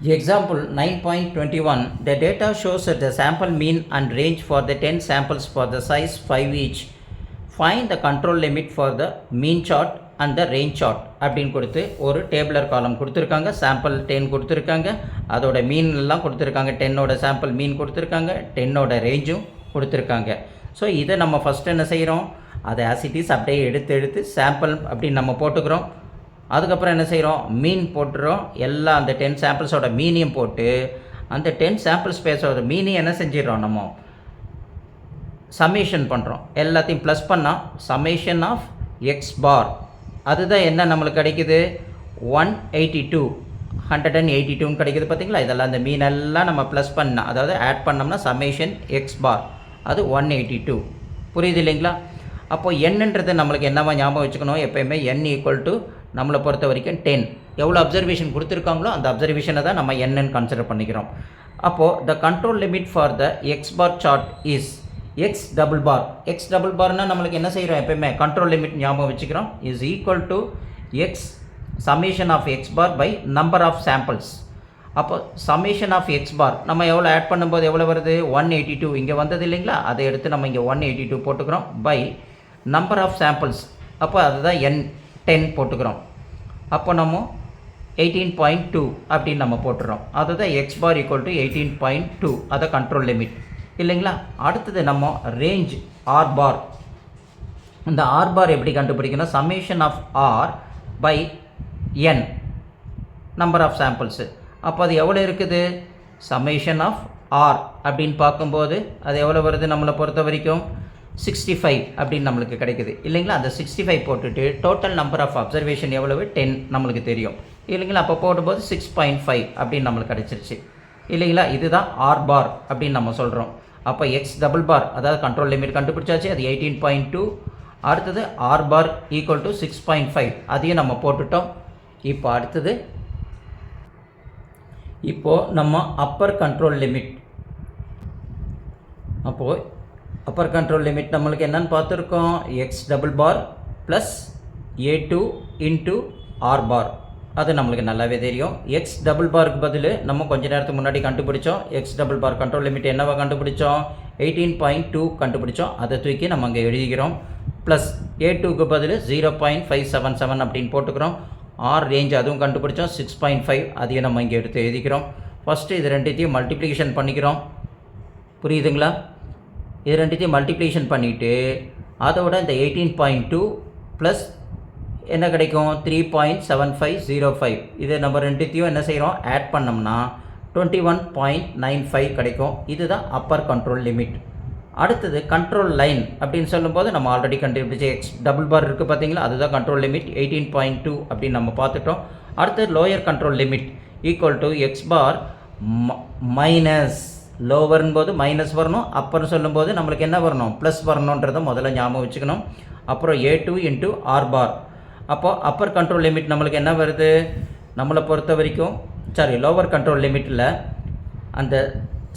Example 9.21 The data shows that the sample mean and range for the 10 samples for the size 5 each. Find the control limit for the mean chart and the range chart. அப்படின்னு கொடுத்து ஒரு டேபிளர் காலம் கொடுத்துருக்காங்க. Sample ten கொடுத்துருக்காங்க. அதோட மீன் எல்லாம் கொடுத்துருக்காங்க. டென்னோட sample மீன் கொடுத்துருக்காங்க. டென்னோட ரேஞ்சும் கொடுத்துருக்காங்க. ஸோ இதை நம்ம ஃபஸ்ட் என்ன செய்கிறோம் அதை ஆசிட்டிஸ் அப்படியே எடுத்து எடுத்து சாம்பிள் அப்படின்னு நம்ம போட்டுக்கிறோம். அதுக்கப்புறம் என்ன செய்கிறோம் மீன் போட்டுறோம். எல்லா அந்த டென் சாம்பிள்ஸோட மீனையும் போட்டு அந்த டென் சாம்பிள்ஸ் ஸ்பேஸோட மீனையும் என்ன செஞ்சிடறோம் நம்ம? சமேஷன் பண்ணுறோம் எல்லாத்தையும் ப்ளஸ் பண்ணால் சமேஷன் ஆஃப் எக்ஸ் பார் அதுதான் என்ன நம்மளுக்கு கிடைக்குது? One eighty two hundred and eighty டூன்னு கிடைக்குது பார்த்தீங்களா இதெல்லாம் அந்த மீனெல்லாம் நம்ம ப்ளஸ் பண்ணால் அதாவது ஆட் பண்ணோம்னா சமேஷன் எக்ஸ் பார் அது ஒன் எயிட்டி டூ புரியுது இல்லைங்களா? அப்போது என்னன்றது நம்மளுக்கு என்னவா ஞாபகம் வச்சுக்கணும்? எப்பயுமே என் ஈக்குவல் டு நம்மளை பொறுத்த வரைக்கும் டென் எவ்வளோ அப்சர்வேஷன் கொடுத்துருக்காங்களோ அந்த அப்சர்வேஷனை தான் நம்ம என்னன்னு கன்சிடர் பண்ணிக்கிறோம். அப்போது the control limit for the X bar chart is X double bar X double பார்னால் நம்மளுக்கு என்ன செய்கிறோம் எப்பயுமே? கண்ட்ரோல் லிமிட் ஞாபகம் வச்சுக்கிறோம். Is equal to X summation of X bar by number of samples அப்போ சமேஷன் ஆஃப் எக்ஸ் பார் நம்ம எவ்வளோ add பண்ணும்போது எவ்வளோ வருது? ஒன் எயிட்டி டூ இங்கே வந்தது இல்லைங்களா? அதை எடுத்து நம்ம இங்கே ஒன் எயிட்டி டூ போட்டுக்கிறோம் பை நம்பர் ஆஃப் சாம்பிள்ஸ் அப்போ அதுதான் என் டென் போட்டுக்கிறோம். அப்போ நம்ம எயிட்டீன் பாயிண்ட் டூ அப்படின்னு நம்ம போட்டுறோம். அதுதான் X bar equal to eighteen point two அதை கண்ட்ரோல் லிமிட் இல்லைங்களா? அடுத்தது நம்ம ரேஞ்ச் ஆர் பார் இந்த ஆர் பார் எப்படி கண்டுபிடிக்கணும்? Summation of R by N number of samples அப்போ அது எவ்வளோ இருக்குது? சமேஷன் ஆஃப் ஆர் அப்படின்னு பார்க்கும்போது அது எவ்வளோ வருது நம்மளை பொறுத்த வரைக்கும்? சிக்ஸ்டி ஃபைவ் அப்படின்னு நம்மளுக்கு கிடைக்குது. இல்லைங்களா? அந்த சிக்ஸ்டி ஃபைவ் போட்டுட்டு டோட்டல் நம்பர் ஆஃப் அப்சர்வேஷன் எவ்வளவு? டென் நம்மளுக்கு தெரியும். இல்லைங்களா? அப்போ போடும்போது சிக்ஸ் பாயிண்ட் ஃபைவ் அப்படின்னு நம்மளுக்கு கிடச்சிருச்சு. இல்லைங்களா? இதுதான் ஆர் பார் அப்படின்னு நம்ம சொல்கிறோம் அப்போ எக்ஸ் டபுள் பார் அதாவது கண்ட்ரோல் லிமிட் கண்டுபிடிச்சாச்சு அது எயிட்டீன் பாயிண்ட் டூ அடுத்தது R bar equal to six point five அதையும் நம்ம போட்டுட்டோம். இப்போ அடுத்தது இப்போது நம்ம அப்பர் கண்ட்ரோல் லிமிட் அப்போது அப்பர் கண்ட்ரோல் லிமிட் நம்மளுக்கு என்னன்னு பார்த்துருக்கோம்? X double bar plus A two into R bar அது நம்மளுக்கு நல்லாவே தெரியும். எக்ஸ் டபுள் பாருக்கு பதில் நம்ம கொஞ்ச நேரத்துக்கு முன்னாடி கண்டுபிடிச்சோம். X double bar control limit என்னவா கண்டுபிடிச்சோம்? எயிட்டீன் பாயிண்ட் டூ கண்டுபிடிச்சோம். அதை தூக்கி நம்ம அங்கே எழுதிக்கிறோம். ப்ளஸ் ஏ டூக்கு பதில் zero point five seven seven அப்படின்னு போட்டுக்கிறோம். ஆர் ரேஞ்ச் அதுவும் கண்டுபிடிச்சோம். சிக்ஸ் பாயிண்ட் ஃபைவ் அதையும் நம்ம இங்கே எடுத்து எழுதிக்கிறோம். ஃபஸ்ட்டு இது ரெண்டுத்தையும் மல்டிப்ளிகேஷன் பண்ணிக்கிறோம். புரியுதுங்களா? இது ரெண்டுத்தையும் மல்டிப்ளிகேஷன் பண்ணிவிட்டு அதோட இந்த எயிட்டீன் பாயிண்ட் டூ ப்ளஸ் என்ன கிடைக்கும்? Three point seven five zero five இது நம்ம ரெண்டுத்தையும் என்ன செய்கிறோம் ஆட் பண்ணோம்னா twenty one point nine five கிடைக்கும். இதுதான் அப்பர் கண்ட்ரோல் லிமிட் அடுத்தது கண்ட்ரோல் லைன் அப்படின்னு சொல்லும்போது நம்ம ஆல்ரெடி கண்டுபிடிச்ச எக்ஸ் டபுள் பார் இருக்குது பார்த்தீங்களா? அதுதான் control limit eighteen point two அப்படின்னு நம்ம பார்த்துட்டோம். அடுத்தது lower control limit equal to X bar minus லோவர்னும் போது மைனஸ் வரணும் அப்பர்னு சொல்லும்போது நம்மளுக்கு என்ன வரணும்? ப்ளஸ் வரணுன்றதை முதல்ல ஞாபகம் வச்சுக்கணும். அப்புறம் A two into R bar அப்போது அப்பர் கண்ட்ரோல் லிமிட் நம்மளுக்கு என்ன வருது? நம்மளை பொறுத்த வரைக்கும் சாரி லோவர் கண்ட்ரோல் லிமிட்டில் அந்த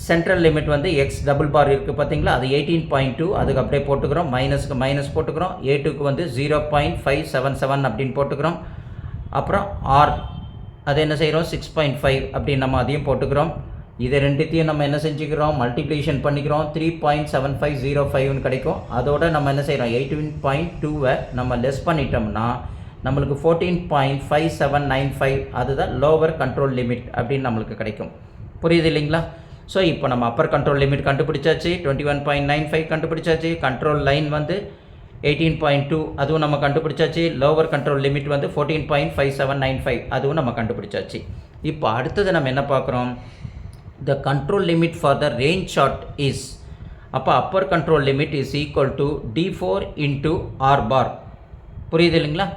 சென்ட்ரல் லிமிட் வந்து எக்ஸ் டபுள் பார் இருக்குது பார்த்தீங்களா? அது எயிட்டீன் பாயிண்ட் டூ அதுக்கு அப்படியே போட்டுக்கிறோம். மைனஸ்க்கு மைனஸ் போட்டுக்கிறோம். ஏ டூக்கு வந்து zero point five seven seven அப்படின்னு போட்டுக்கிறோம். அப்புறம் ஆர் அது என்ன செய்கிறோம்? சிக்ஸ் பாயிண்ட் ஃபைவ் அப்படின்னு நம்ம அதையும் போட்டுக்கிறோம். இதை ரெண்டுத்தையும் நம்ம என்ன செஞ்சுக்கிறோம்? மல்டிப்ளிகேஷன் பண்ணிக்கிறோம். Three point seven five zero ஃபைவ்னு கிடைக்கும். அதோட நம்ம என்ன செய்கிறோம் எயிட்டீன் பாயிண்ட் டூவை நம்ம லெஸ் பண்ணிட்டோம்னா நம்மளுக்கு fourteen point five seven nine five அதுதான் லோவர் கண்ட்ரோல் லிமிட் அப்படின்னு நம்மளுக்கு கிடைக்கும். புரியுது இல்லைங்களா? ஸோ இப்போ நம்ம அப்பர் கண்ட்ரோல் லிமிட் கண்டுபிடிச்சாச்சு. Twenty one point nine five கண்டுபிடிச்சாச்சு. கண்ட்ரோல் லைன் வந்து எயிட்டீன் பாயிண்ட் டூ அதுவும் நம்ம கண்டுபிடிச்சாச்சு. லோவர் கண்ட்ரோல் லிமிட் வந்து fourteen point five seven nine five அதுவும் நம்ம கண்டுபிடிச்சாச்சு. இப்போ அடுத்தது நம்ம என்ன பார்க்குறோம்? The control limit for the range chart is அப்போ upper control limit is equal to D four into R bar புரியுது இல்லைங்களா?